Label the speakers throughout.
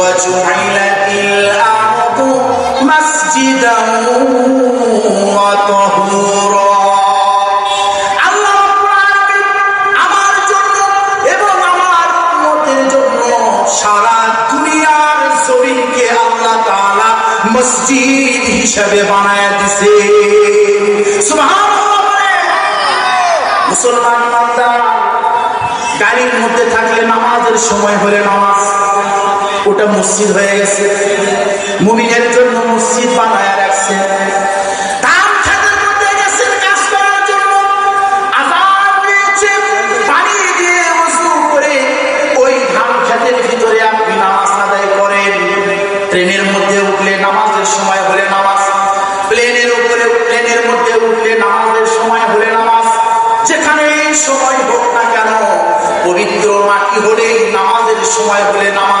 Speaker 1: وجعلت الأرض مسجدا وطهورا আল্লাহ রাব্বুল আলামিন আমার জন্য এবং আমার উম্মতের জন্য সারা দুনিয়ার জমিনকে আল্লাহ তাআলা মসজিদ হিসাবে বানায়া দিছে সুবহানাল্লাহ বলে। মুসলমান বান্দা গাড়ির মধ্যে থাকলে নামাজের সময় হলে নামাজ ওটা মসজিদ হয়ে গেছে। মুমিনের জন্য মসজিদ বানায় রাখছে। ট্রেনের মধ্যে উঠলে নামাজের সময় হলে নামাজ, প্লেনের উপরে প্লেনের মধ্যে উঠলে নামাজের সময় হলে নামাজ। সময় হোক না কেন মাটি নামাজের সময় হলে নামাজ।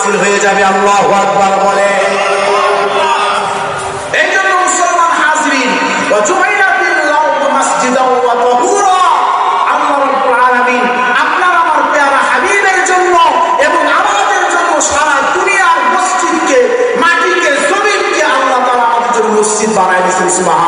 Speaker 1: বাতিল হয়ে যাবে, আল্লাহ আকবর বলে। আপনার জন্য এবং জন্য সারা মাটিকে জন্য বানায় দিয়েছেন সুবাহ